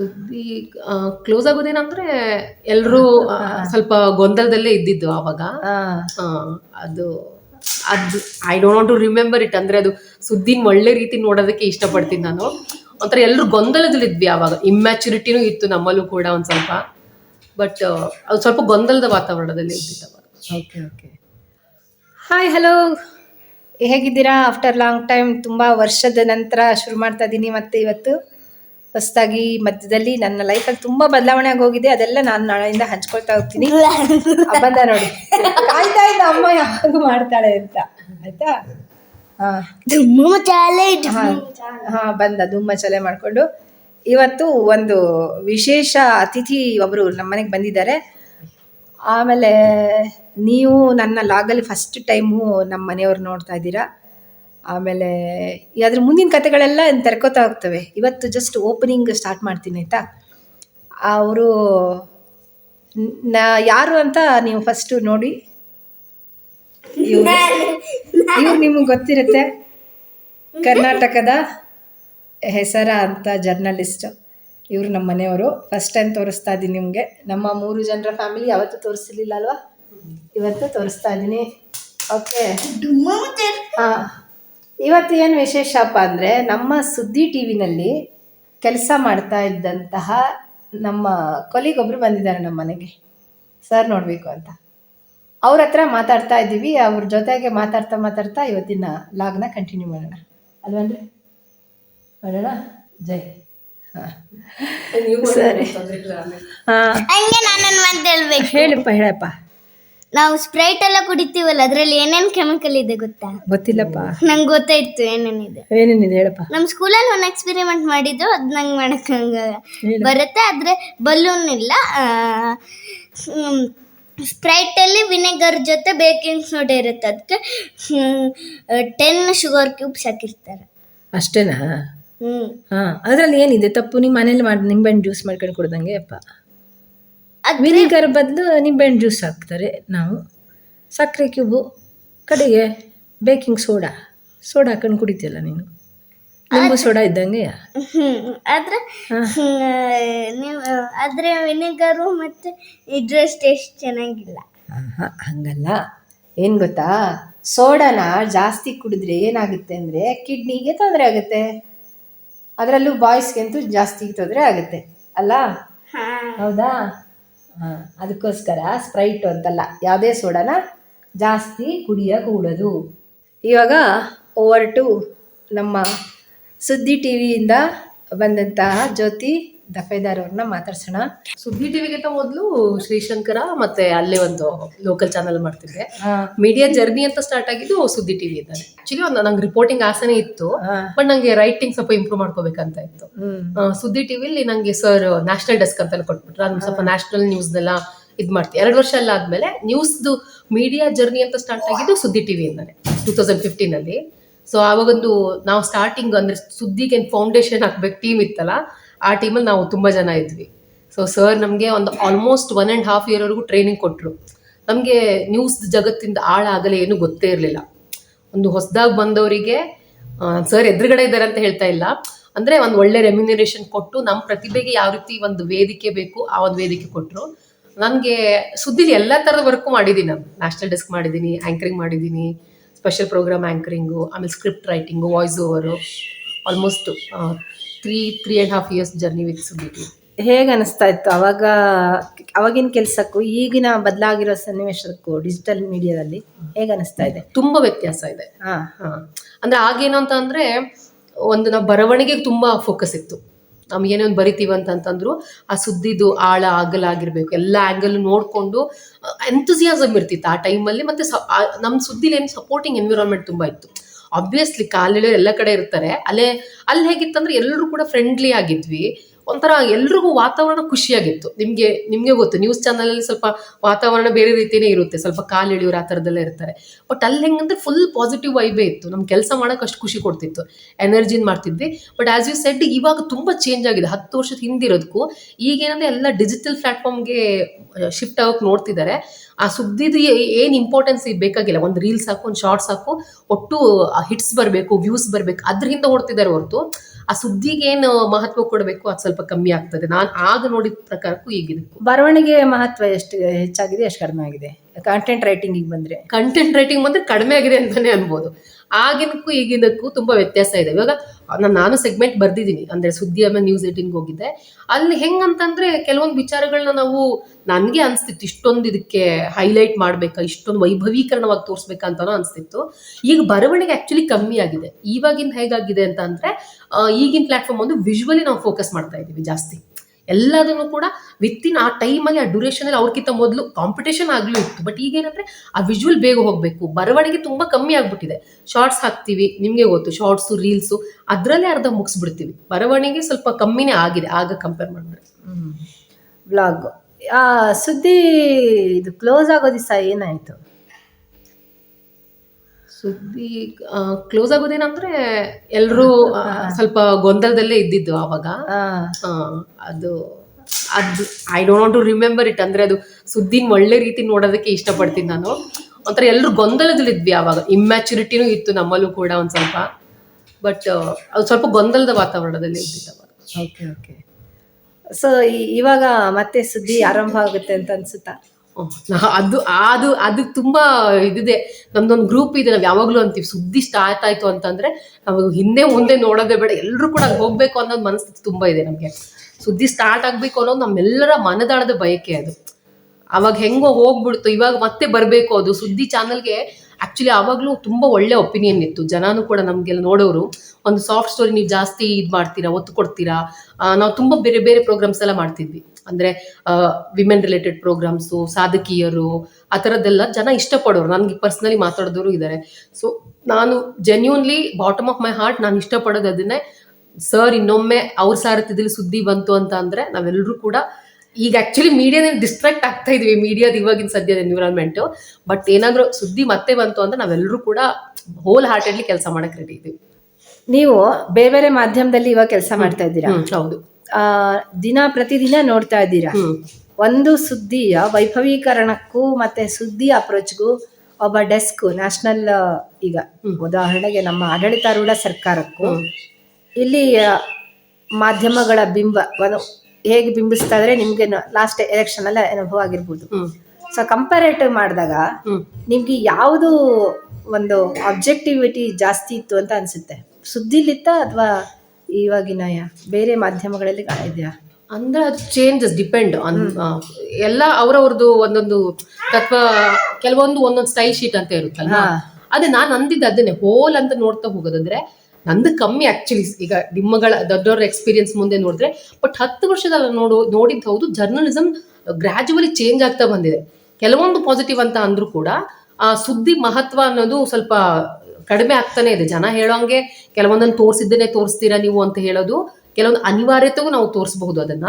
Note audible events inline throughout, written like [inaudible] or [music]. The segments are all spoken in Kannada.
ಸುದ್ದಿ ಕ್ಲೋಸ್ ಆಗೋದೇನಂದ್ರೆ ಎಲ್ಲರೂ ಸ್ವಲ್ಪ ಗೊಂದಲದಲ್ಲೇ ಇದ್ದಿದ್ದು ಆವಾಗ. ಆ, ಅದು ಅದು I don't want to remember it ಅಂದ್ರೆ ಅದು ಸುದ್ದಿನ ಒಳ್ಳೆ ರೀತಿ ನೋಡೋದಕ್ಕೆ ಇಷ್ಟಪಡ್ತೀನಿ ನಾನು. ಒಂಥರ ಎಲ್ಲರೂ ಗೊಂದಲದಲ್ಲಿದ್ವಿ ಆವಾಗ. ಇಮ್ಯಾಚುರಿಟಿನೂ ಇತ್ತು ನಮ್ಮಲ್ಲೂ ಕೂಡ ಒಂದು ಸ್ವಲ್ಪ. ಬಟ್ ಅದು ಸ್ವಲ್ಪ ಗೊಂದಲದ ವಾತಾವರಣದಲ್ಲಿ ಇದ್ದಿತ್ತು ಅವಾಗ ಓಕೆ ಓಕೆ ಹಾಯ್ ಹಲೋ ಹೇಗಿದ್ದೀರಾ? ಆಫ್ಟರ್ ಲಾಂಗ್ ಟೈಮ್ ತುಂಬ ವರ್ಷದ ನಂತರ ಶುರು ಮಾಡ್ತಾ ಇದ್ದೀನಿ ಮತ್ತೆ ಇವತ್ತು. ಹೊಸದಾಗಿ ಮಧ್ಯದಲ್ಲಿ ನನ್ನ ಲೈಫಲ್ಲಿ ತುಂಬಾ ಬದಲಾವಣೆ ಆಗೋಗಿದೆ. ಅದೆಲ್ಲ ನಾನು ನಾಳೆಯಿಂದ ಹಂಚ್ಕೊಳ್ತಾ ಹೋಗ್ತೀನಿ. ಬಂದ ನೋಡಿ. ಕಾಯ್ತಾ ಇದ್ದ ಅಮ್ಮ ಯಾವಾಗ ಮಾಡ್ತಾಳೆ ಅಂತ. ಆಯ್ತಾ? ಹಾಂ ಹಾಂ ಹಾಂ ಬಂದ ದುಮ್ಮ ಚಲೆ ಮಾಡಿಕೊಂಡು. ಇವತ್ತು ಒಂದು ವಿಶೇಷ ಅತಿಥಿ ಒಬ್ಬರು ನಮ್ಮ ಮನೆಗೆ ಬಂದಿದ್ದಾರೆ. ಆಮೇಲೆ ನೀವು ನನ್ನ ಲಾಗಲ್ಲಿ ಫಸ್ಟ್ ಟೈಮು ನಮ್ಮ ಮನೆಯವ್ರು ನೋಡ್ತಾ ಇದ್ದೀರಾ. ಆಮೇಲೆ ಅದ್ರ ಮುಂದಿನ ಕತೆಗಳೆಲ್ಲ ತೆರ್ಕೋತಾ ಹೋಗ್ತವೆ. ಇವತ್ತು ಜಸ್ಟ್ ಓಪನಿಂಗ್ ಸ್ಟಾರ್ಟ್ ಮಾಡ್ತೀನಿ ಆಯಿತಾ? ಅವರು ನಾ ಯಾರು ಅಂತ ನೀವು ಫಸ್ಟು ನೋಡಿ. ಇವ್ರು ಇವ್ರು ನಿಮಗೆ ಗೊತ್ತಿರುತ್ತೆ. ಕರ್ನಾಟಕದ ಹೆಸರ ಅಂತ ಜರ್ನಲಿಸ್ಟ್ ಇವರು ನಮ್ಮ ಮನೆಯವರು. ಫಸ್ಟ್ ಟೈಮ್ ತೋರಿಸ್ತಾ ಇದ್ದೀನಿ ನಿಮಗೆ. ನಮ್ಮ ಮೂರು ಜನರ ಫ್ಯಾಮಿಲಿ ಯಾವತ್ತೂ ತೋರಿಸಿರ್ಲಿಲ್ಲ ಅಲ್ವಾ? ಇವತ್ತು ತೋರಿಸ್ತಾ ಇದ್ದೀನಿ ಓಕೆ ಹಾಂ. ಇವತ್ತು ಏನು ವಿಶೇಷಪ್ಪ ಅಂದರೆ ನಮ್ಮ ಸುದ್ದಿ ಟಿ ವಿನಲ್ಲಿ ಕೆಲಸ ಮಾಡ್ತಾ ಇದ್ದಂತಹ ನಮ್ಮ ಕೊಲಿಗೊಬ್ಬರು ಬಂದಿದ್ದಾರೆ ನಮ್ಮ ಮನೆಗೆ. ಸರ್ ನೋಡಬೇಕು ಅಂತ. ಅವ್ರ ಹತ್ರ ಮಾತಾಡ್ತಾ ಇದ್ದೀವಿ ಅವ್ರ ಜೊತೆಗೆ ಮಾತಾಡ್ತಾ ಮಾತಾಡ್ತಾ ಇವತ್ತಿನ ಲಾಗ್ನ ಕಂಟಿನ್ಯೂ ಮಾಡೋಣ. ಅಲ್ವನ್ರಿ ಮಾಡೋಣ? ಜೈ. ಹಾಂ. ಸರಿ. ಹಾಂ. ಹೇಳಪ್ಪ ಹೇಳಪ್ಪ. ನಾವು ಸ್ಪ್ರೈಟ್ ಎಲ್ಲ ಕುಡಿತೀವಲ್ಲ ಅದ್ರಲ್ಲಿ ಏನೇನ್ ಕೆಮಿಕಲ್ ಇದೆ ಗೊತ್ತಾ? ಗೊತ್ತಿಲ್ಲಪ್ಪ. ನಂಗೆ ಗೊತ್ತಾಯ್ತು ಏನೇನಿದೆ. ಏನೇನಿದೆ ಹೇಳಪ್ಪ. ನಮ್ಮ ಸ್ಕೂಲಲ್ಲಿ ಒಂದು ಎಕ್ಸ್ಪೆರಿಮೆಂಟ್ ಮಾಡಿದ್ದು ಅದ್ ನಂಗೆ ಮಾಡಕ್ ಬರುತ್ತೆ ಆದ್ರೆ ಬಲೂನ್ ಇಲ್ಲ. ಸ್ಪ್ರೈಟ್ ಅಲ್ಲಿ ವಿನೆಗರ್ ಜೊತೆ ಬೇಕಿಂಗ್ ಸೋಡಾ ಇರುತ್ತೆ. ಅದಕ್ಕೆ ಟೆನ್ ಶುಗರ್ ಕ್ಯೂಬ್ಸ್ ಹಾಕಿರ್ತಾರೆ. ಅಷ್ಟೇನಾ? ಹ್ಮ್. ಹಾಂ ಅದ್ರಲ್ಲಿ ಏನಿದೆ? ತಪ್ಪು ನಿಮ್ಮ ಮನೇಲಿ ಮಾಡಿ ನಿಂಬೆಹಣ್ಣು ಜ್ಯೂಸ್ ಮಾಡ್ಕೊಂಡು ಕುಡ್ದಂಗೆ ಅಪ್ಪ. ವಿನಿಗರ್ ಬದಲು ನಿಂಬೆಹಣ್ಣು ಜ್ಯೂಸ್ ಹಾಕ್ತಾರೆ ನಾವು. ಸಕ್ಕರೆ ಕ್ಯೂಬು ಕಡೆಗೆ ಬೇಕಿಂಗ್ ಸೋಡಾ. ಸೋಡಾ ಹಾಕೊಂಡು ಕುಡಿತೀಯಲ್ಲ ನೀನು? ನಿಂಬು ಸೋಡಾ ಇದ್ದಂಗೆ ಹ್ಮ್ ಆದ್ರೆ ನೀವು ಆದ್ರೆ ವಿನೆಗರು ಮತ್ತೆ ಇದ್ರಷ್ಟು ಟೇಸ್ಟ್ ಚೆನ್ನಾಗಿಲ್ಲ. ಹಂಗಲ್ಲ. ಏನು ಗೊತ್ತಾ? ಸೋಡಾನ ಜಾಸ್ತಿ ಕುಡಿದ್ರೆ ಏನಾಗುತ್ತೆ ಅಂದರೆ ಕಿಡ್ನಿಗೆ ತೊಂದರೆ ಆಗುತ್ತೆ. ಅದರಲ್ಲೂ ಬಾಯ್ಸ್ಗಂತೂ ಜಾಸ್ತಿ ತೊಂದರೆ ಆಗುತ್ತೆ. ಅಲ್ಲ? ಹೌದಾ? ಅದಕ್ಕೋಸ್ಕರ ಸ್ಪ್ರೈಟ್ ಅಂತಲ್ಲ, ಯಾವುದೇ ಸೋಡಾನ ಜಾಸ್ತಿ ಕುಡಿಯಕೂಡದು. ಇವಾಗ ಓವರ್ ಟು ನಮ್ಮ ಸುದ್ದಿ ಟಿ ವಿಯಿಂದ ಬಂದಂತಹ ಜ್ಯೋತಿ ದಫೇದಾರ್ ಅವ್ರನ್ನ ಮಾತಾಡ್ಸೋಣ. ಸುದ್ದಿ ಟಿವಿಗಿಂತ ಮೊದಲು ಶ್ರೀಶಂಕರ ಮತ್ತೆ ಅಲ್ಲೇ ಒಂದು ಲೋಕಲ್ ಚಾನಲ್ ಮಾಡ್ತಿದ್ದೆ. ಮೀಡಿಯಾ ಜರ್ನಿ ಅಂತ ಸ್ಟಾರ್ಟ್ ಆಗಿದ್ದು ಸುದ್ದಿ ಟಿವಿ ಇದ್ದಾನೆ. ಆಕ್ಚುಲಿ ಒಂದು ನಂಗೆ ರಿಪೋರ್ಟಿಂಗ್ ಆಸೆನೇ ಇತ್ತು ಬಟ್ ನಂಗೆ ರೈಟಿಂಗ್ ಸ್ವಲ್ಪ ಇಂಪ್ರೂವ್ ಮಾಡ್ಕೋಬೇಕಂತ ಇತ್ತು. ಸುದ್ದಿ ಟಿವಿಲಿ ನಂಗೆ ಸರ್ ನ್ಯಾಷನಲ್ ಡೆಸ್ಕ್ ಅಂತ ಕೊಟ್ಬಿಟ್ರು. ನಾನು ಸ್ವಲ್ಪ ನ್ಯಾಷನಲ್ ನ್ಯೂಸ್ನೆಲ್ಲ ಇದು ಮಾಡ್ತೀನಿ. ಎರಡು ವರ್ಷ ಎಲ್ಲ ಆದ್ಮೇಲೆ ನ್ಯೂಸ್ದು ಮೀಡಿಯಾ ಜರ್ನಿ ಅಂತ ಸ್ಟಾರ್ಟ್ ಆಗಿದ್ದು ಸುದ್ದಿ ಟಿವಿ ಅಂತಾನೆ ಟೂ ತೌಸಂಡ್ ಫಿಫ್ಟೀನಲ್ಲಿ ಸೊ ಆವಾಗೊಂದು ನಾವು ಸ್ಟಾರ್ಟಿಂಗ್ ಅಂದ್ರೆ ಸುದ್ದಿಗೆ ಫೌಂಡೇಶನ್ ಹಾಕ್ಬೇಕು ಟೀಮ್ ಇತ್ತಲ್ಲ ಆ ಟೀಮಲ್ಲಿ ನಾವು ತುಂಬ ಜನ ಇದ್ವಿ. ಸೊ ಸರ್ ನಮಗೆ ಒಂದು ಆಲ್ಮೋಸ್ಟ್ ಒನ್ ಆ್ಯಂಡ್ ಹಾಫ್ ಇಯರ್ವರೆಗೂ ಟ್ರೈನಿಂಗ್ ಕೊಟ್ಟರು ನಮಗೆ ನ್ಯೂಸ್ ಜಗತ್ತಿಂದ ಆಳ ಆಗಲೇ ಏನು ಗೊತ್ತೇ ಇರಲಿಲ್ಲ. ಒಂದು ಹೊಸದಾಗಿ ಬಂದವರಿಗೆ ಸರ್ ಎದುರುಗಡೆ ಇದ್ದಾರೆ ಅಂತ ಹೇಳ್ತಾ ಇಲ್ಲ. ಅಂದರೆ ಒಂದು ಒಳ್ಳೆ ರೆಮ್ಯುನರೇಷನ್ ಕೊಟ್ಟು ನಮ್ಮ ಪ್ರತಿಭೆಗೆ ಯಾವ ರೀತಿ ಒಂದು ವೇದಿಕೆ ಬೇಕು, ಆ ಒಂದು ವೇದಿಕೆ ಕೊಟ್ಟರು ನನಗೆ ಸುದ್ದಿ ಎಲ್ಲ ಥರದ ವರ್ಕು ಮಾಡಿದ್ದೀನಿ ನಾನು. ನ್ಯಾಷನಲ್ ಡೆಸ್ಕ್ ಮಾಡಿದ್ದೀನಿ ಆ್ಯಂಕರಿಂಗ್ ಮಾಡಿದ್ದೀನಿ ಸ್ಪೆಷಲ್ ಪ್ರೋಗ್ರಾಮ್ ಆ್ಯಂಕರಿಂಗು ಆಮೇಲೆ script writing voice over almost three three and half years journey with Suddi ಹೇಗೆ ಅನಿಸ್ತಾ ಇತ್ತು? ಅವಾಗ ಅವಾಗಿನ ಕೆಲಸಕ್ಕೂ ಈಗಿನ ಬದಲಾಗಿರೋ ಸನ್ನಿವೇಶಕ್ಕೂ ಡಿಜಿಟಲ್ ಮೀಡಿಯಾದಲ್ಲಿ ಹೇಗೆ ಅನಿಸ್ತಾ ಇದೆ? ತುಂಬ ವ್ಯತ್ಯಾಸ ಇದೆ. ಹಾ. ಹಾ. ಅಂದ್ರೆ ಆಗೇನು ಅಂತ ಅಂದ್ರೆ ಒಂದು ನಾವು ಬರವಣಿಗೆಗೆ ತುಂಬಾ ಫೋಕಸ್ ಇತ್ತು. ನಮ್ಗೆ ಏನೋ ಒಂದು ಬರಿತೀವಿ ಅಂತಂತಂದ್ರು ಆ ಸುದ್ದಿದು ಆಳ ಅಗಲ ಆಗಿರ್ಬೇಕು. ಎಲ್ಲ ಆಂಗಲ್ ನೋಡ್ಕೊಂಡು ಎಂತುಸಿಯಾಸಮ್ ಇರ್ತಿತ್ತು ಆ ಟೈಮಲ್ಲಿ ಮತ್ತೆ ಸ- ನಮ್ಮ ಸುದ್ದಿಲಿ ಏನು ಸಪೋರ್ಟಿಂಗ್ ಎನ್ವಿರಾನ್ಮೆಂಟ್ ತುಂಬಾ ಇತ್ತು. ಆಬ್ವಿಯಸ್ಲಿ ಕಾಲೆಳೆ ಎಲ್ಲ ಕಡೆ ಇರ್ತಾರೆ. ಅಲ್ಲೇ ಅಲ್ಲಿ ಹೇಗಿತ್ತಂದ್ರೆ ಎಲ್ಲರೂ ಕೂಡ ಫ್ರೆಂಡ್ಲಿ ಆಗಿದ್ವಿ. ಒಂಥರ ಎಲ್ರಿಗೂ ವಾತಾವರಣ ಖುಷಿಯಾಗಿತ್ತು. ನಿಮಗೆ ನಿಮಗೆ ಗೊತ್ತು ನ್ಯೂಸ್ ಚಾನಲಲ್ಲಿ ಸ್ವಲ್ಪ ವಾತಾವರಣ ಬೇರೆ ರೀತಿಯೇ ಇರುತ್ತೆ. ಸ್ವಲ್ಪ ಕಾಲು ಎಳೆಯೋರು ಆ ಥರದ್ದೆಲ್ಲ ಇರ್ತಾರೆ. ಬಟ್ ಅಲ್ಲಿ ಹೆಂಗಂದ್ರೆ ಫುಲ್ ಪಾಸಿಟಿವ್ ವೈಬೇ ಇತ್ತು. ನಮ್ಗೆ ಕೆಲಸ ಮಾಡೋಕೆ ಅಷ್ಟು ಖುಷಿ ಕೊಡ್ತಿತ್ತು. ಎನರ್ಜಿನ ಮಾಡ್ತಿದ್ವಿ. ಬಟ್ ಆಸ್ ಯು ಸೆಡ್ ಇವಾಗ ತುಂಬ ಚೇಂಜ್ ಆಗಿದೆ. ಹತ್ತು ವರ್ಷದ ಹಿಂದಿರೋದಕ್ಕೂ ಈಗೇನಂದ್ರೆ ಎಲ್ಲ ಡಿಜಿಟಲ್ ಪ್ಲಾಟ್ಫಾರ್ಮ್ಗೆ ಶಿಫ್ಟ್ ಆಗೋಕೆ ನೋಡ್ತಿದ್ದಾರೆ ಆ ಸುದ್ದಿದು ಏನು ಇಂಪಾರ್ಟೆನ್ಸ್ ಬೇಕಾಗಿಲ್ಲ. ಒಂದು ರೀಲ್ಸ್ ಹಾಕು, ಒಂದು ಶಾರ್ಟ್ಸ್ ಹಾಕು, ಒಟ್ಟು ಹಿಟ್ಸ್ ಬರಬೇಕು ವ್ಯೂಸ್ ಬರಬೇಕು. ಅದ್ರ ಹಿಂದೆ ಓಡ್ತಿದ್ದಾರೆ ಹೊರತು ಆ ಸುದ್ದಿಗೆ ಏನು ಮಹತ್ವ ಕೊಡಬೇಕು ಅದು ಸ್ವಲ್ಪ ಕಮ್ಮಿ ಆಗ್ತದೆ. ನಾನು ಆಗ ನೋಡಿದ ಪ್ರಕಾರಕ್ಕೂ ಈಗಿದಕ್ಕೂ ಬರವಣಿಗೆ ಮಹತ್ವ ಎಷ್ಟು ಹೆಚ್ಚಾಗಿದೆ ಎಷ್ಟು ಕಡಿಮೆ ಆಗಿದೆ? ಕಂಟೆಂಟ್ ರೈಟಿಂಗಿಗೆ ಬಂದ್ರೆ. ಕಂಟೆಂಟ್ ರೈಟಿಂಗ್ ಬಂದ್ರೆ ಕಡಿಮೆ ಆಗಿದೆ ಅಂತಾನೆ ಅನ್ಬೋದು. ಆಗಿನಕ್ಕೂ ಈಗಿನಕ್ಕೂ ತುಂಬಾ ವ್ಯತ್ಯಾಸ ಇದೆ. ಇವಾಗ ನಾನು ನಾನು ಸೆಗ್ಮೆಂಟ್ ಬರ್ದಿದ್ದೀನಿ. ಅಂದ್ರೆ ಸುದ್ದಿ ಆಮೇಲೆ ನ್ಯೂಸ್ ಏಟಿನ್ಗೆ ಹೋಗಿದ್ದೆ. ಅಲ್ಲಿ ಹೆಂಗಂತಂದ್ರೆ ಕೆಲವೊಂದು ವಿಚಾರಗಳನ್ನ ನಾವು ನನಗೆ ಅನ್ಸ್ತಿತ್ತು. ಇಷ್ಟೊಂದು ಇದಕ್ಕೆ ಹೈಲೈಟ್ ಮಾಡ್ಬೇಕಾ, ಇಷ್ಟೊಂದು ವೈಭವೀಕರಣವಾಗಿ ತೋರಿಸ್ಬೇಕಾ ಅನ್ಸ್ತಿತ್ತು. ಈಗ ಬರವಣಿಗೆ ಆಕ್ಚುಲಿ ಕಮ್ಮಿ ಆಗಿದೆ. ಇವಾಗಿನ ಹೇಗಾಗಿದೆ ಅಂತ ಅಂದ್ರೆ ಈಗಿನ ಪ್ಲಾಟ್ಫಾರ್ಮ್ ಒಂದು ವಿಜುವಲಿ ನಾವು ಫೋಕಸ್ ಮಾಡ್ತಾ ಇದ್ದೀವಿ ಜಾಸ್ತಿ. ಎಲ್ಲದನ್ನು ಕೂಡ ವಿತ್ತಿನ್ ಆ ಟೈಮಲ್ಲಿ ಆ ಡ್ಯೂರೇಷನ್ ಅಲ್ಲಿ ಅವ್ರಿಗಿಂತ ಮೊದಲು ಕಾಂಪಿಟೇಷನ್ ಆಗ್ಲೂ ಇತ್ತು. ಬಟ್ ಈಗೇನಂದ್ರೆ ಆ ವಿಜುವಲ್ ಬೇಗ ಹೋಗಬೇಕು. ಬರವಣಿಗೆ ತುಂಬಾ ಕಮ್ಮಿ ಆಗ್ಬಿಟ್ಟಿದೆ. ಶಾರ್ಟ್ಸ್ ಹಾಕ್ತೀವಿ, ನಿಮಗೆ ಗೊತ್ತು. ಶಾರ್ಟ್ಸು ರೀಲ್ಸು ಅದರಲ್ಲೇ ಅರ್ಧ ಮುಗಿಸ್ಬಿಡ್ತೀವಿ. ಬರವಣಿಗೆ ಸ್ವಲ್ಪ ಕಮ್ಮಿನೇ ಆಗಿದೆ. ಆಗ ಕಂಪೇರ್ ಮಾಡಿದ್ರೆ ವ್ಲಾಗ್ ಸುದ್ದಿ ಇದು ಕ್ಲೋಸ್ ಆಗೋ ದಿವಸ ಏನಾಯ್ತು? ಸುದ್ದಿ ಕ್ಲೋಸ್ ಆಗೋದೇನಂದ್ರೆ ಎಲ್ಲರೂ ಸ್ವಲ್ಪ ಗೊಂದಲದಲ್ಲೇ ಇದ್ದಿದ್ದು ಆವಾಗ. ಅದು ಅದು I don't want to remember it ಅಂದ್ರೆ ಅದು ಸುದ್ದಿನ ಒಳ್ಳೆ ರೀತಿ ನೋಡೋದಕ್ಕೆ ಇಷ್ಟಪಡ್ತೀನಿ ನಾನು. ಒಂಥರ ಎಲ್ಲರೂ ಗೊಂದಲದಲ್ಲಿದ್ವಿ ಆವಾಗ. ಇಮ್ಯಾಚುರಿಟಿನೂ ಇತ್ತು ನಮ್ಮಲ್ಲೂ ಕೂಡ ಒಂದು ಸ್ವಲ್ಪ. ಬಟ್ ಅದು ಸ್ವಲ್ಪ ಗೊಂದಲದ ವಾತಾವರಣದಲ್ಲಿ ಇದ್ದಿತ್ತು ಅವಾಗ ಓಕೆ ಓಕೆ ಸೊ ಇವಾಗ ಮತ್ತೆ ಸುದ್ದಿ ಆರಂಭ ಆಗುತ್ತೆ ಅಂತ ಅನ್ಸುತ್ತಾ? ಅದು ಅದು ಅದು ತುಂಬಾ ಇದಿದೆ. ನಮ್ದೊಂದು ಗ್ರೂಪ್ ಇದೆ, ನಾವು ಯಾವಾಗ್ಲೂ ಅಂತೀವಿ, ಸುದ್ದಿ ಸ್ಟಾರ್ಟ್ ಆಯ್ತು ಅಂತಂದ್ರೆ ನಾವು ಹಿಂದೆ ಮುಂದೆ ನೋಡೋದೇ ಬೇಡ ಎಲ್ಲರೂ ಕೂಡ ಹೋಗ್ಬೇಕು ಅನ್ನೋದು ಮನಸ್ಥಿತಿ ತುಂಬಾ ಇದೆ ನಮ್ಗೆ. ಸುದ್ದಿ ಸ್ಟಾರ್ಟ್ ಆಗ್ಬೇಕು ಅನ್ನೋದು ನಮ್ಮೆಲ್ಲರ ಮನದಾಳದ ಬಯಕೆ ಅದು. ಅವಾಗ ಹೆಂಗೋ ಹೋಗ್ಬಿಡ್ತು, ಇವಾಗ ಮತ್ತೆ ಬರಬೇಕು ಅದು. ಸುದ್ದಿ ಚಾನಲ್ಗೆ ಆಕ್ಚುಲಿ ಅವಾಗ್ಲೂ ತುಂಬಾ ಒಳ್ಳೆ ಒಪಿನಿಯನ್ ಇತ್ತು. ಜನಾನು ಕೂಡ ನಮ್ಗೆಲ್ಲ ನೋಡೋರು. ಒಂದು ಸಾಫ್ಟ್ ಸ್ಟೋರಿ ನೀವು ಜಾಸ್ತಿ ಇದು ಮಾಡ್ತೀರಾ, ಒತ್ತು ಕೊಡ್ತೀರಾ? ನಾವು ತುಂಬಾ ಬೇರೆ ಬೇರೆ ಪ್ರೋಗ್ರಾಮ್ಸ್ ಎಲ್ಲ ಮಾಡ್ತಿದ್ವಿ. ಅಂದ್ರೆ ವಿಮೆನ್ ರಿಲೇಟೆಡ್ ಪ್ರೋಗ್ರಾಮ್ಸು ಸಾಧಕಿಯರು, ಆ ಥರದ್ದೆಲ್ಲ ಜನ ಇಷ್ಟಪಡೋರು. ನನಗೆ ಪರ್ಸ್ನಲಿ ಮಾತಾಡಿದವರು ಇದ್ದಾರೆ ಸೊ ನಾನು genuinely bottom of my heart ನಾನು ಇಷ್ಟಪಡೋದು ಅದನ್ನೇ ಸರ್ ಇನ್ನೊಮ್ಮೆ ಅವ್ರ ಸಾರಥ್ಯದಲ್ಲಿ ಸುದ್ದಿ ಬಂತು ಅಂತ ಅಂದ್ರೆ ನಾವೆಲ್ಲರೂ ಕೂಡ ಈಗ ಆಕ್ಚುಲಿ ಮೀಡಿಯಾದಲ್ಲಿ ಡಿಸ್ಟ್ರಾಕ್ಟ್ ಆಗ್ತಾ ಇದೀವಿ. ಮೀಡಿಯಾದ ಇವಾಗಿನ ಸದ್ಯದ ಎನ್ವಿರಾನ್ಮೆಂಟ್ ಬಟ್ ಏನಾದರೂ ಸುದ್ದಿ ಮತ್ತೆ ಬಂತು ಅಂದ್ರೆ ನಾವೆಲ್ಲರೂ ಕೂಡ ಹೋಲ್ ಹಾರ್ಟೆಡ್ಲಿ ಕೆಲಸ ಮಾಡಕ್ ರೆಡಿ ಇದೀವಿ ನೀವು ಬೇರೆ ಬೇರೆ ಮಾಧ್ಯಮದಲ್ಲಿ ಇವಾಗ ಕೆಲಸ ಮಾಡ್ತಾ ಇದ್ದೀರಾ? ಹೌದು. ಆ, ದಿನ ಪ್ರತಿದಿನ ನೋಡ್ತಾ ಇದ್ದೀರಾ? ಒಂದು ಸುದ್ದಿಯ ವೈಭವೀಕರಣಕ್ಕೂ ಮತ್ತೆ ಸುದ್ದಿ ಅಪ್ರೋಚ್ಗೂ ಒಬ್ಬ ಡೆಸ್ಕ್ ನ್ಯಾಷನಲ್ ಈಗ ಉದಾಹರಣೆಗೆ ನಮ್ಮ ಆಡಳಿತಾರೂಢ ಸರ್ಕಾರಕ್ಕೂ ಇಲ್ಲಿ ಮಾಧ್ಯಮಗಳ ಬಿಂಬ ಒಂದು ಹೇಗೆ ಬಿಂಬಿಸ್ತಾ ಇದ್ರೆ ನಿಮ್ಗೆ ಲಾಸ್ಟ್ ಎಲೆಕ್ಷನ್ ಅಲ್ಲ ಅನುಭವ ಆಗಿರ್ಬೋದು. ಸೊ ಕಂಪ್ಯಾರೇಟಿವ್ ಮಾಡಿದಾಗ ನಿಮ್ಗೆ ಯಾವುದು ಒಂದು ಆಬ್ಜೆಕ್ಟಿವಿಟಿ ಜಾಸ್ತಿ ಇತ್ತು ಅಂತ ಅನ್ಸುತ್ತೆ? ಸುದ್ದಿಲಿತ್ತ ಅಥವಾ ಇವಾಗಿನ ಬೇರೆ ಮಾಧ್ಯಮಗಳಲ್ಲಿ ಇದೆಯಾ ಅಂದ್ರೆ ಅದು ಚೇಂಜಸ್ ಡಿಪೆಂಡ್ ಎಲ್ಲ ಅವರವ್ರದ್ದು ಒಂದೊಂದು ತತ್ವ ಕೆಲವೊಂದು ಒಂದೊಂದು ಸ್ಟೈಲ್ ಶೀಟ್ ಅಂತ ಇರುತ್ತಲ್ಲ. ಅದೇ ನಾನು ಅಂದಿದ್ದು ಅದನ್ನೇ ಹೋಲ್ ಅಂತ ನೋಡ್ತಾ ಹೋಗೋದಂದ್ರೆ ನಂದು ಕಮ್ಮಿ ಆಕ್ಚುಲಿ ಈಗ ನಿಮ್ಮಗಳ ದೊಡ್ಡವ್ರ ಎಕ್ಸ್ಪೀರಿಯನ್ಸ್ ಮುಂದೆ ನೋಡಿದ್ರೆ ಬಟ್ ಹತ್ತು ವರ್ಷದಲ್ಲ ನೋಡು ನೋಡಿದ್ದು ಹೌದು ಜರ್ನಲಿಸಮ್ ಗ್ರಾಜುವಲಿ ಚೇಂಜ್ ಆಗ್ತಾ ಬಂದಿದೆ. ಕೆಲವೊಂದು ಪಾಸಿಟಿವ್ ಅಂತ ಅಂದ್ರೂ ಕೂಡ ಆ ಸುದ್ದಿ ಮಹತ್ವ ಅನ್ನೋದು ಸ್ವಲ್ಪ ಕಡಿಮೆ ಆಗ್ತಾನೆ ಇದೆ. ಜನ ಹೇಳೋಂಗೆ ಕೆಲವೊಂದನ್ನು ತೋರಿಸಿದ್ದೇನೆ ತೋರಿಸ್ತೀರಾ ನೀವು ಅಂತ ಹೇಳೋದು ಕೆಲವೊಂದು ಅನಿವಾರ್ಯತೆಗೂ ನಾವು ತೋರಿಸಬಹುದು ಅದನ್ನ.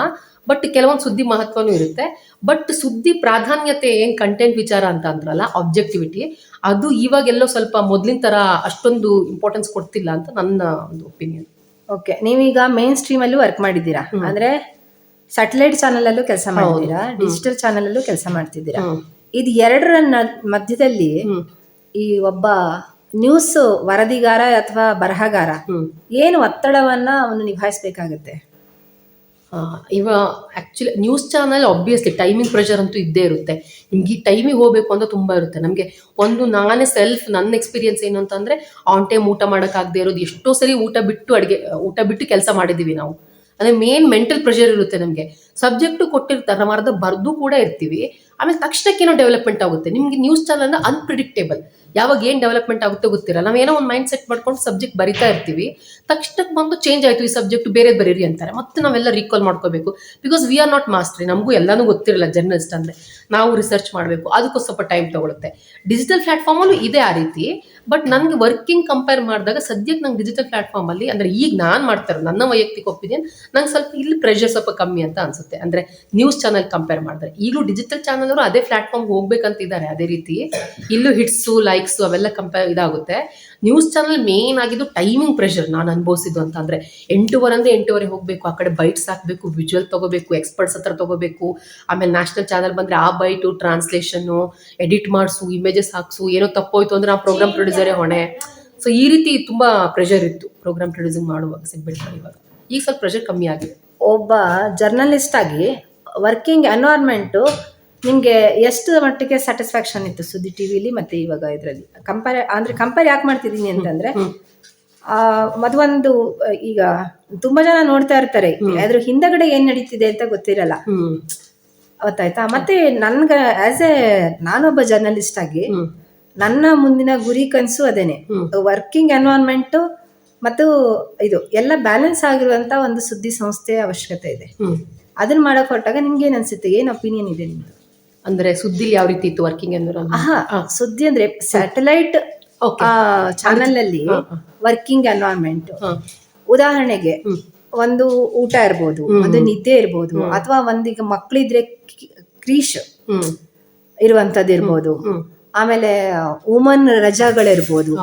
ಬಟ್ ಕೆಲವೊಂದು ಸುದ್ದಿ ಮಹತ್ವನೂ ಇರುತ್ತೆ. ಬಟ್ ಸುದ್ದಿ ಪ್ರಾಧಾನ್ಯತೆ ಏನ್ ಕಂಟೆಂಟ್ ವಿಚಾರ ಅಂತ ಅಂದ್ರಲ್ಲ ಆಬ್ಜೆಕ್ಟಿವಿಟಿ ಅದು ಇವಾಗೆಲ್ಲೋ ಸ್ವಲ್ಪ ಮೊದಲಿನ ತರ ಅಷ್ಟೊಂದು ಇಂಪಾರ್ಟೆನ್ಸ್ ಕೊಡ್ತಿಲ್ಲ ಅಂತ ನನ್ನ ಒಂದು ಒಪಿನಿಯನ್ ಓಕೆ ನೀವೀಗ ಮೇನ್ ಸ್ಟ್ರೀಮ್ ಅಲ್ಲಿ ವರ್ಕ್ ಮಾಡಿದ್ದೀರಾ? ಅಂದ್ರೆ ಸ್ಯಾಟಲೈಟ್ ಚಾನಲ್ ಅಲ್ಲೂ ಕೆಲಸ ಮಾಡಿದ್ದೀರಾ ಡಿಜಿಟಲ್ ಚಾನಲ್ ಅಲ್ಲೂ ಕೆಲಸ ಮಾಡ್ತಿದ್ದೀರಾ? ಇದು ಎರಡರ ಮಧ್ಯದಲ್ಲಿ ಈ ಒಬ್ಬ ನ್ಯೂಸ್ ವರದಿಗಾರ ಅಥವಾ ಬರಹಗಾರ ಹ್ಮ್. ಏನು ಒತ್ತಡವನ್ನ ಅವನು ನಿಭಾಯಿಸಬೇಕಾಗುತ್ತೆ? ಇವ actually news channel obviously timing pressure ಅಂತೂ ಇದ್ದೇ ಇರುತ್ತೆ. ನಿಮ್ಗೆ ಈ ಟೈಮಿಗೆ ಹೋಗ್ಬೇಕು ಅಂತ ತುಂಬಾ ಇರುತ್ತೆ. ನಮಗೆ ಒಂದು ನಾನೇ ಸೆಲ್ಫ್ ನನ್ನ ಎಕ್ಸ್ಪೀರಿಯನ್ಸ್ ಏನು ಅಂತಂದ್ರೆ ಆನ್ ಟೈಮ್ ಊಟ ಮಾಡೋಕ್ಕಾಗದೇ ಇರೋದು. ಎಷ್ಟೋ ಸರಿ ಊಟ ಬಿಟ್ಟು ಅಡುಗೆ ಊಟ ಬಿಟ್ಟು ಕೆಲಸ ಮಾಡಿದ್ದೀವಿ ನಾವು. ಅಂದ್ರೆ ಮೇನ್ ಮೆಂಟಲ್ ಪ್ರೆಷರ್ ಇರುತ್ತೆ ನಮಗೆ. ಸಬ್ಜೆಕ್ಟು ಕೊಟ್ಟಿರ್ತಾರೆ ನಾವು ಅರ್ಧ ಬರ್ದು ಕೂಡ ಇರ್ತೀವಿ. ಆಮೇಲೆ ತಕ್ಷಣಕ್ಕೇನೋ ಡೆವಲಪ್ಮೆಂಟ್ ಆಗುತ್ತೆ. ನಿಮ್ಗೆ ನ್ಯೂಸ್ ಚಾನಲ್ ಅನ್ಪ್ರಿಡಿಕ್ಟೇಬಲ್ ಯಾವಾಗ ಏನು ಡೆವಲಪ್ಮೆಂಟ್ ಆಗುತ್ತೆ ಗೊತ್ತಿಲ್ಲ ನಾವೇನೋ ಒಂದು ಮೈಂಡ್ ಸೆಟ್ ಮಾಡ್ಕೊಂಡು ಸಬ್ಜೆಕ್ಟ್ ಬರಿತಾ ಇರ್ತೀವಿ. ತಕ್ಷಣಕ್ಕೆ ಬಂದು ಚೇಂಜ್ ಆಯ್ತು ಈ ಸಬ್ಜೆಕ್ಟ್ ಬೇರೆ ಬರೀರಿ ಅಂತಾರೆ. ಮತ್ತೆ ನಾವೆಲ್ಲ ರೀಕಾಲ್ ಮಾಡ್ಕೋಬೇಕು. Because we are not mastery ನಮಗೂ ಎಲ್ಲಾನು ಗೊತ್ತಿರಲ್ಲ ಜರ್ನಲಿಸ್ಟ್ ಅಂದ್ರೆ. ನಾವು ರಿಸರ್ಚ್ ಮಾಡಬೇಕು. ಅದಕ್ಕೂ ಸ್ವಲ್ಪ ಟೈಮ್ ತಗೊಳುತ್ತೆ. ಡಿಜಿಟಲ್ ಪ್ಲಾಟ್ಫಾರ್ಮಲ್ಲೂ ಇದೆ ಆ ರೀತಿ. ಬಟ್ ನನಗೆ ವರ್ಕಿಂಗ್ ಕಂಪೇರ್ ಮಾಡಿದಾಗ ಸದ್ಯಕ್ಕೆ ನಂಗೆ ಡಿಜಿಟಲ್ ಪ್ಲಾಟ್ಫಾರ್ಮಲ್ಲಿ ಅಂದ್ರೆ ಈಗ ನಾನು ಮಾಡ್ತಾರೆ ನನ್ನ ವೈಯಕ್ತಿಕ ಒಪಿನಿಯನ್ ನಂಗೆ ಸ್ವಲ್ಪ ಇಲ್ಲಿ ಪ್ರೆಷರ್ ಸ್ವಲ್ಪ ಕಮ್ಮಿ ಅಂತ ಅನ್ಸುತ್ತೆ. ಅಂದ್ರೆ ನ್ಯೂಸ್ ಚಾನಲ್ ಕಂಪೇರ್ ಮಾಡಿದ್ರೆ. ಈಗಲೂ ಡಿಜಿಟಲ್ ಚಾನಲ್ ಅವರು ಅದೇ ಪ್ಲಾಟ್ಫಾರ್ಮ್ ಹೋಗ್ಬೇಕಂತ ಇದ್ದಾರೆ ಅದೇ ರೀತಿ. ಇಲ್ಲೂ ಹಿಟ್ಸು ಲೈಕ್ಸು ಅವೆಲ್ಲ ಕಂಪೇರ್ ಇದಾಗುತ್ತೆ. ನ್ಯೂಸ್ ಚಾನಲ್ ಮೇನ್ ಆಗಿದ್ದು ಟೈಮಿಂಗ್ ಪ್ರೆಷರ್ ನಾನು ಅನುಭವಿಸಿದ್ದು ಅಂತ ಅಂದ್ರೆ ಎಂಟೂವರೆ ಅಂದ್ರೆ ಎಂಟೂವರೆ ಹೋಗಬೇಕು, ಆ ಕಡೆ ಬೈಟ್ಸ್ ಹಾಕಬೇಕು ವಿಜುವಲ್ ತಗೋಬೇಕು ಎಕ್ಸ್ಪರ್ಟ್ಸ್ ಹತ್ರ ತಗೋಬೇಕು, ಆಮೇಲೆ ನ್ಯಾಷನಲ್ ಚಾನಲ್ ಬಂದ್ರೆ ಆ ಬೈಟು ಟ್ರಾನ್ಸ್ಲೇಷನ್ನು ಎಡಿಟ್ ಮಾಡಿಸು ಇಮೇಜಸ್ ಹಾಕ್ಸು, ಏನೋ ತಪ್ಪೋಯ್ತು ಅಂದ್ರೆ ಆ ಪ್ರೋಗ್ರಾಮ್ ಪ್ರೊಡ್ಯೂಸರೇ ಹೊಣೆ. ಸೊ ಈ ರೀತಿ ತುಂಬಾ ಪ್ರೆಷರ್ ಇತ್ತು ಪ್ರೋಗ್ರಾಮ್ ಪ್ರೊಡ್ಯೂಸಿಂಗ್ ಮಾಡುವಾಗ ಸೆಗ್ಮೆಂಟ್ ಮಾಡುವಾಗ ಈಗ ಸ್ವಲ್ಪ ಪ್ರೆಷರ್ ಕಮ್ಮಿ ಆಗಿದೆ. ಒಬ್ಬ ಜರ್ನಲಿಸ್ಟ್ ಆಗಿ ವರ್ಕಿಂಗ್ ಎನ್ವೈರ್ಮೆಂಟು ನಿಮಗೆ ಎಷ್ಟು ಮಟ್ಟಿಗೆ ಸ್ಯಾಟಿಸ್ಫ್ಯಾಕ್ಷನ್ ಇತ್ತು ಸುದ್ದಿ ಟಿವಿಲಿ ಮತ್ತೆ ಇವಾಗ ಇದರಲ್ಲಿ? ಕಂಪೇರ್ ಅಂದ್ರೆ ಕಂಪೇರ್ ಯಾಕೆ ಮಾಡ್ತಿದ್ದೀನಿ ಅಂತಂದ್ರೆ ಮದುವೊಂದು ಈಗ ತುಂಬಾ ಜನ ನೋಡ್ತಾ ಇರ್ತಾರೆ. ಅದ್ರ ಹಿಂದಗಡೆ ಏನ್ ನಡೀತಿದೆ ಅಂತ ಗೊತ್ತಿರಲ್ಲ. ಹ್ಮ್. ಗೊತ್ತಾಯ್ತಾ? ಮತ್ತೆ ನನ್ಗ ಆಸ್ ಎ ನಾನೊಬ್ಬ ಜರ್ನಲಿಸ್ಟ್ ಆಗಿ ನನ್ನ ಮುಂದಿನ ಗುರಿ ಕನಸು ಅದೇನೆ. ವರ್ಕಿಂಗ್ ಎನ್ವೈರನ್ಮೆಂಟ್ ಮತ್ತು ಇದು ಎಲ್ಲ ಬ್ಯಾಲೆನ್ಸ್ ಆಗಿರುವಂತ ಒಂದು ಸುದ್ದಿ ಸಂಸ್ಥೆಯ ಅವಶ್ಯಕತೆ ಇದೆ. ಅದನ್ನ ಮಾಡಕ್ ಹೊರಟಾಗ ನಿಮ್ಗೆ ಏನ್ ಅನ್ಸುತ್ತೆ? ಏನ್ ಒಪಿನಿಯನ್ ಇದೆ ನಿಮ್ದು? ಅಂದ್ರೆ ಸುದ್ದಿ ಯಾವ ರೀತಿ ಇತ್ತು ವರ್ಕಿಂಗ್ ಎನ್ವಿರಾನ್ಮೆಂಟ್ ಆಹಾ ಸುದ್ದಿ ಅಂದ್ರೆ ಸ್ಯಾಟಲೈಟ್ ಚಾನಲ್ ಅಲ್ಲಿ ವರ್ಕಿಂಗ್ ಎನ್ವೈರ್ಮೆಂಟ್ ಉದಾಹರಣೆಗೆ ಒಂದು ಊಟ ಇರ್ಬೋದು ಒಂದು ನಿದ್ದೆ ಇರ್ಬೋದು ಅಥವಾ ಒಂದೀಗ ಮಕ್ಕಳಿದ್ರೆ ಕ್ರೀಶ್ ಇರುವಂತದ್ದು ಇರ್ಬೋದು ಆಮೇಲೆ ವುಮನ್ ರಜಾಗಳಿರ್ಬೋದು.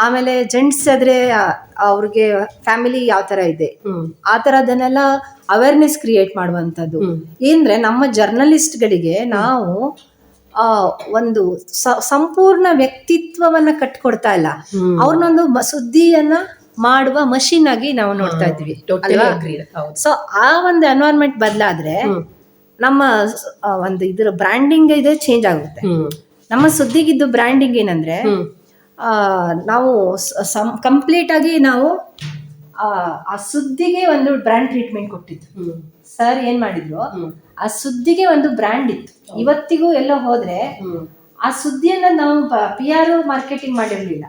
ಆಮೇಲೆ ಜೆಂಟ್ಸ್ ಆದ್ರೆ ಅವ್ರಿಗೆ ಫ್ಯಾಮಿಲಿ ಯಾವ ತರ ಇದೆ? ಆ ತರದನ್ನೆಲ್ಲ ಅವೇರ್ನೆಸ್ ಕ್ರಿಯೇಟ್ ಮಾಡುವಂತದ್ದು. ಏನಂದ್ರೆ ನಮ್ಮ ಜರ್ನಲಿಸ್ಟ್ಗಳಿಗೆ ನಾವು ಆ, ಒಂದು ಸಂಪೂರ್ಣ ವ್ಯಕ್ತಿತ್ವವನ್ನ ಕಟ್ಕೊಡ್ತಾ ಇಲ್ಲ. ಅವ್ರನ್ನೊಂದು ಸುದ್ದಿಯನ್ನ ಮಾಡುವ ಮಷಿನ್ ಆಗಿ ನಾವು ನೋಡ್ತಾ ಇದ್ವಿ. ಸೊ ಆ ಒಂದು ಎನ್ವೈರ್ಮೆಂಟ್ ಬದಲಾದ್ರೆ ನಮ್ಮ ಒಂದು ಇದರ ಬ್ರ್ಯಾಂಡಿಂಗ್ ಇದೆ ಚೇಂಜ್ ಆಗುತ್ತೆ. ನಮ್ಮ ಸುದ್ದಿಗಿದ್ದು ಬ್ರ್ಯಾಂಡಿಂಗ್ ಏನಂದ್ರೆ ನಾವು ಕಂಪ್ಲೀಟ್ ಆಗಿ ನಾವು ಆ, ಆ ಸುದ್ದಿಗೆ ಒಂದು ಬ್ರ್ಯಾಂಡ್ ಟ್ರೀಟ್ಮೆಂಟ್ ಕೊಟ್ಟಿದ್ದು. ಸರ್ ಏನ್ ಮಾಡಿದ್ರು? ಆ ಸುದ್ದಿಗೆ ಒಂದು ಬ್ರ್ಯಾಂಡ್ ಇತ್ತು. ಇವತ್ತಿಗೂ ಎಲ್ಲೋ ಹೋದ್ರೆ ಆ ಸುದ್ದಿಯನ್ನ ನಾವು ಪಿ ಆರ್ ಮಾರ್ಕೆಟಿಂಗ್ ಮಾಡಿರ್ಲಿಲ್ಲ.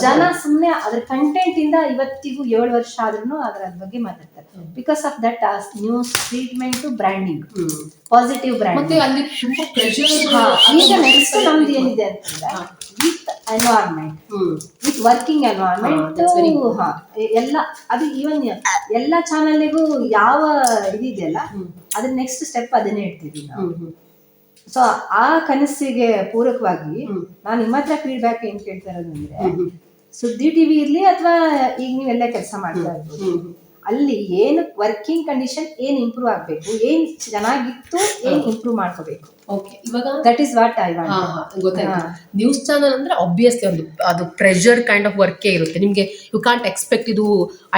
ಜನ ಸುಮ್ಮನೆ ಅದ್ರ ಕಂಟೆಂಟ್ ಇಂದ ಇವತ್ತಿಗೂ ಏಳು ವರ್ಷ ಆದ್ರೂ ಅದ್ರ ಬಗ್ಗೆ ಮಾತಾಡ್ತಾರೆ. Because of that news treatment branding positive brand ಈಗ ನೆಕ್ಸ್ಟ್ ನಮ್ದು ಏನಿದೆ ಅಂತಂದ್ರೆ with environment with working environment ಎಲ್ಲ ಅದು ಈವನ್ ಎಲ್ಲ ಚಾನಲ್ಗೂ ಯಾವ ಇದಿದೆಯಲ್ಲ ಅದನ್ನ ಅದ್ರ ನೆಕ್ಸ್ಟ್ ಸ್ಟೆಪ್ ಅದನ್ನೇ ಇಡ್ತೀವಿ ನಾವು. ಸೊ ಆ ಕನಸಿಗೆ ಪೂರಕವಾಗಿ ನಾನು ನಿಮ್ಮ ಹತ್ರ ಫೀಡ್ಬ್ಯಾಕ್ ಏನ್ ಕೇಳ್ತಾ ಇರೋದು ಅಂದ್ರೆ ಸುದ್ದಿ ಟಿವಿ ಇರ್ಲಿ ಅಥವಾ ಈಗ ನೀವೆಲ್ಲ ಕೆಲಸ ಮಾಡ್ತಾ ಇರ್ಬೋದು. ಅಲ್ಲಿ ಏನು ವರ್ಕಿಂಗ್ ಕಂಡೀಷನ್ ಏನ್ ಇಂಪ್ರೂವ್ ಆಗ್ಬೇಕು ಏನ್ ಚೆನ್ನಾಗಿತ್ತು ಏನ್ ಇಂಪ್ರೂವ್ ಮಾಡ್ಕೋಬೇಕು. ಓಕೆ ಇವಾಗ ದಟ್ ಇಸ್ ವಾಟ್ ಐ ಗೊತ್ತಾಯ್ತು. ನ್ಯೂಸ್ ಚಾನಲ್ ಅಂದ್ರೆ ಆಬ್ವಿಯಸ್ಲಿ ಒಂದು ಅದು ಪ್ರೆಷರ್ ಕೈಂಡ್ ಆಫ್ ವರ್ಕೇ ಇರುತ್ತೆ. ನಿಮಗೆ ಯು ಕಾಂಟ್ ಎಕ್ಸ್ಪೆಕ್ಟ್ ಇದು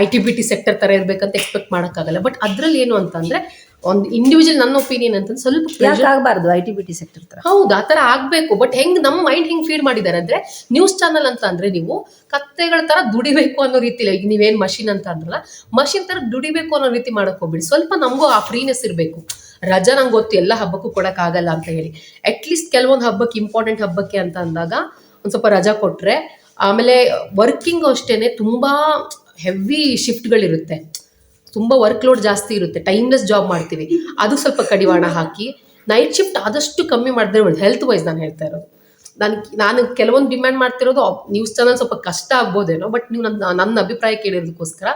I T B T sector ತರ ಇರಬೇಕಂತ ಎಕ್ಸ್ಪೆಕ್ಟ್ ಮಾಡೋಕ್ಕಾಗಲ್ಲ. ಬಟ್ ಅದ್ರಲ್ಲಿ ಏನು ಅಂತಂದ್ರೆ ಒಂದು ಇಂಡಿವಿಜುವಲ್ ನನ್ನ ಒಪಿನಿಯನ್ ಅಂತ ಸ್ವಲ್ಪ ಯಾಕೆ ಆಗ್ಬಾರ್ದು? I T B T sector ತರ ಹೌದು ಆ ಥರ ಆಗ್ಬೇಕು. ಬಟ್ ಹೆಂಗ್ ನಮ್ಮ ಮೈಂಡ್ ಹೆಂಗ್ ಫೀಡ್ ಮಾಡಿದ್ದಾರೆ ಅಂದ್ರೆ ನ್ಯೂಸ್ ಚಾನಲ್ ಅಂತ ಅಂದ್ರೆ ನೀವು ಕತ್ತೆಗಳ ತರ ದುಡಿಬೇಕು ಅನ್ನೋ ರೀತಿ ಈಗ ನೀವೇನ್ ಮಷಿನ್ ಅಂತ ಅಂದ್ರಲ್ಲ ಮಷಿನ್ ತರ ದುಡಿಬೇಕು ಅನ್ನೋ ರೀತಿ ಮಾಡಕ್ ಹೋಗ್ಬಿಡಿ. ಸ್ವಲ್ಪ ನಮಗೂ ಆ ಫ್ರೀನೆಸ್ ಇರಬೇಕು. ರಜಾ ನಂಗೆ ಗೊತ್ತು ಎಲ್ಲ ಹಬ್ಬಕ್ಕೂ ಕೊಡಕ್ ಆಗಲ್ಲ ಅಂತ ಹೇಳಿ. ಅಟ್ಲೀಸ್ಟ್ ಕೆಲವೊಂದು ಹಬ್ಬಕ್ಕೆ ಇಂಪಾರ್ಟೆಂಟ್ ಹಬ್ಬಕ್ಕೆ ಅಂತ ಅಂದಾಗ ಒಂದ್ ಸ್ವಲ್ಪ ರಜಾ ಕೊಟ್ರೆ ಆಮೇಲೆ ವರ್ಕಿಂಗ್ ಅಷ್ಟೇನೆ ತುಂಬಾ ಹೆವಿ ಶಿಫ್ಟ್ಗಳಿರುತ್ತೆ ತುಂಬ ವರ್ಕ್ ಲೋಡ್ ಜಾಸ್ತಿ ಇರುತ್ತೆ ಟೈಮ್ಲೆಸ್ ಜಾಬ್ ಮಾಡ್ತೀವಿ. ಅದು ಸ್ವಲ್ಪ ಕಡಿವಾಣ ಹಾಕಿ ನೈಟ್ ಶಿಫ್ಟ್ ಆದಷ್ಟು ಕಮ್ಮಿ ಮಾಡಿದ್ರೆ ಒಳ್ಳೆ ಹೆಲ್ತ್ ವೈಸ್ ನಾನು ಹೇಳ್ತಾ ಇರೋದು. ನಾನು ನಾನು ಕೆಲವೊಂದು ಡಿಮ್ಯಾಂಡ್ ಮಾಡ್ತಿರೋದು ನ್ಯೂಸ್ ಚಾನಲ್ ಸ್ವಲ್ಪ ಕಷ್ಟ ಆಗ್ಬೋದೇನೋ ಬಟ್ ನೀವು ನನ್ನ ನನ್ನ ಅಭಿಪ್ರಾಯ ಕೇಳಿರೋದಕ್ಕೋಸ್ಕರ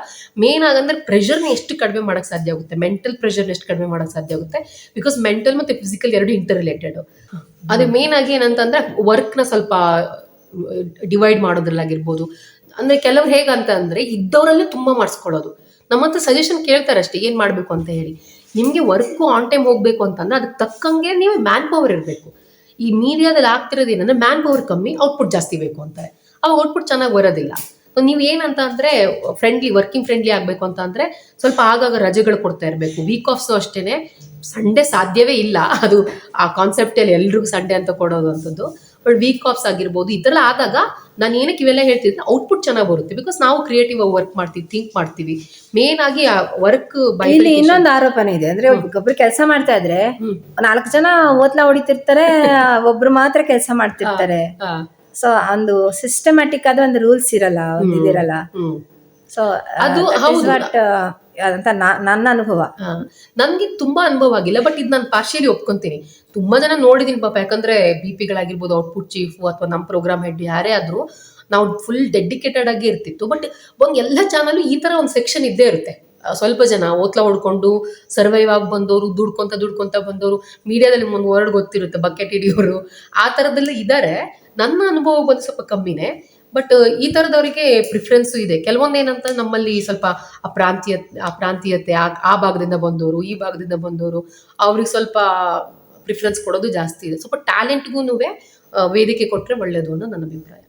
ಮೇನ್ ಆಗಂದ್ರೆ ಪ್ರೆಷರ್ನ ಎಷ್ಟು ಕಡಿಮೆ ಮಾಡೋಕ್ಕೆ ಸಾಧ್ಯ ಆಗುತ್ತೆ? ಮೆಂಟಲ್ ಪ್ರೆಷರ್ನ ಎಷ್ಟು ಕಡಿಮೆ ಮಾಡೋಕ್ಕೆ ಸಾಧ್ಯ ಆಗುತ್ತೆ? ಬಿಕಾಸ್ ಮೆಂಟಲ್ ಮತ್ತು ಫಿಸಿಕಲ್ ಎರಡು ಇಂಟರ್ ರಿಲೇಟೆಡ್ ಅದು ಮೇನ್ ಆಗಿ ಏನಂತಂದ್ರೆ ವರ್ಕ್ನ ಸ್ವಲ್ಪ ಡಿವೈಡ್ ಮಾಡೋದ್ರಲ್ಲಾಗಿರ್ಬೋದು. ಅಂದ್ರೆ ಕೆಲವ್ರು ಹೇಗಂತ ಅಂದ್ರೆ ಇದ್ದವರಲ್ಲೇ ತುಂಬಾ ಮಾಡಿಸ್ಕೊಳ್ಳೋದು. ನಮ್ಮ ಹತ್ರ ಸಜೆಷನ್ ಕೇಳ್ತಾರೆ ಅಷ್ಟೇ ಏನು ಮಾಡಬೇಕು ಅಂತ ಹೇಳಿ. ನಿಮಗೆ ವರ್ಕು ಆನ್ ಟೈಮ್ ಹೋಗಬೇಕು ಅಂತಂದ್ರೆ ಅದಕ್ಕೆ ತಕ್ಕಂಗೆ ನೀವು ಮ್ಯಾನ್ ಪವರ್ ಇರಬೇಕು. ಈ ಮೀಡಿಯಾದಲ್ಲಿ ಆಗ್ತಿರೋದು ಏನಂದ್ರೆ ಮ್ಯಾನ್ ಪವರ್ ಕಮ್ಮಿ ಔಟ್ಪುಟ್ ಜಾಸ್ತಿ ಬೇಕು ಅಂತಾರೆ. ಅವಾಗ ಔಟ್ಪುಟ್ ಚೆನ್ನಾಗಿ ಬರೋದಿಲ್ಲ. ನೀವು ಏನಂತ ಅಂದ್ರೆ ಫ್ರೆಂಡ್ಲಿ ವರ್ಕಿಂಗ್ ಫ್ರೆಂಡ್ಲಿ ಆಗಬೇಕು ಅಂತ ಅಂದ್ರೆ ಸ್ವಲ್ಪ ಆಗಾಗ ರಜೆಗಳು ಕೊಡ್ತಾ ಇರಬೇಕು. ವೀಕ್ ಆಫ್ಸು ಅಷ್ಟೇನೆ. ಸಂಡೆ ಸಾಧ್ಯವೇ ಇಲ್ಲ. ಅದು ಆ ಕಾನ್ಸೆಪ್ಟಲ್ಲಿ ಎಲ್ರಿಗೂ ಸಂಡೆ ಅಂತ ಕೊಡೋದು ಅಂಥದ್ದು ಬಟ್ ವೀಕ್ ಕಾಪ್ಸ್ ಆಗಿರ್ಬೋದು ಥರ ಆದಾಗ ನಾನು ಏನಕ್ಕೆ ಇವೆಲ್ಲ ಹೇಳ್ತಿದ್ದೆ ಔಟ್ಪುಟ್ ಚೆನ್ನಾಗಿ ಬರುತ್ತೆ. ಬಿಕಾಸ್ ನಾವು ಕ್ರಿಯೇಟಿವ್ ಆಗಿ ವರ್ಕ್ ಮಾಡ್ತೀವಿ ಥಿಂಕ್ ಮಾಡ್ತೀವಿ. ಮೇನ್ ಆಗಿ ವರ್ಕ್ ಇಲ್ಲಿ ಇನ್ನೊಂದು ಆರೋಪನೆ ಇದೆ. ಅಂದ್ರೆ ಒಬ್ಬರು ಕೆಲಸ ಮಾಡ್ತಾ ಇದ್ರೆ. ನಾಲ್ಕು ಜನ ಓದ್ಲಾ ಹೊಡಿತಿರ್ತಾರೆ [laughs] ಒಬ್ರು ಮಾತ್ರ ಕೆಲಸ ಮಾಡ್ತಿರ್ತಾರೆ. ಸೊ ಒಂದು ಸಿಸ್ಟಮ್ಯಾಟಿಕ್ ಆದ ಒಂದು ರೂಲ್ಸ್ ಇರಲ್ಲ ಒಂದು ಇದಿರಲ್ಲ. ಸೊ ಅದು ಹೌದು. ಅಂತ ನನ್ನ ಅನುಭವ. ನನ್ಗೆ ತುಂಬಾ ಅನುಭವ ಆಗಿಲ್ಲ ಬಟ್ ಇದು ನಾನು ಪಾರ್ಶಿಯಲಿ ಒಪ್ಕೊಂತೀನಿ. ತುಂಬಾ ಜನ ನೋಡಿದೀನಿ ಪಾಪ, ಯಾಕಂದ್ರೆ ಬಿ ಪಿಗಳಾಗಿರ್ಬೋದು ಔಟ್ಪುಟ್ ಚೀಫ್ ಅಥವಾ ನಮ್ಮ ಪ್ರೋಗ್ರಾಮ್ ಹೆಡ್ ಯಾರೇ ಆದ್ರೂ ನಾವು ಫುಲ್ ಡೆಡಿಕೇಟೆಡ್ ಆಗಿ ಇರ್ತಿತ್ತು. ಬಟ್ ಒಂದು ಎಲ್ಲ ಚಾನಲ್ ಈ ತರ ಒಂದು ಸೆಕ್ಷನ್ ಇದ್ದೇ ಇರುತ್ತೆ. ಸ್ವಲ್ಪ ಜನ ಓತ್ಲ ಹೊಡ್ಕೊಂಡು ಸರ್ವೈವ್ ಆಗಿ ಬಂದವರು ದುಡ್ಕೊಂತ ದುಡ್ಕೊಂತ ಬಂದವರು ಮೀಡಿಯಾದಲ್ಲಿ ಒಂದು ವರ್ಡ್ ಗೊತ್ತಿರುತ್ತೆ ಬಕೆಟ್ ಹಿಡಿಯೋರು, ಆ ತರದಲ್ಲೇ ಇದ್ದಾರೆ ನನ್ನ ಅನುಭವ ಬಂದು ಸ್ವಲ್ಪ ಕಮ್ಮಿನೇ. ಬಟ್ ಈ ತರದವರಿಗೆ ಪ್ರಿಫರೆನ್ಸ್ ಇದೆ. ಕೆಲವೊಂದು ಏನಂತ ನಮ್ಮಲ್ಲಿ ಸ್ವಲ್ಪ ಆ ಪ್ರಾಂತೀಯ ಆ ಪ್ರಾಂತೀಯತೆ ಆ ಆ ಭಾಗದಿಂದ ಬಂದವರು ಈ ಭಾಗದಿಂದ ಬಂದವರು ಅವ್ರಿಗೆ ಸ್ವಲ್ಪ ಪ್ರಿಫರೆನ್ಸ್ ಕೊಡೋದು ಜಾಸ್ತಿ ಇದೆ. ಸ್ವಲ್ಪ ಟ್ಯಾಲೆಂಟ್ಗೂ ವೇದಿಕೆ ಕೊಟ್ಟರೆ ಒಳ್ಳೆಯದು ಅನ್ನೋ ನನ್ನ ಅಭಿಪ್ರಾಯ.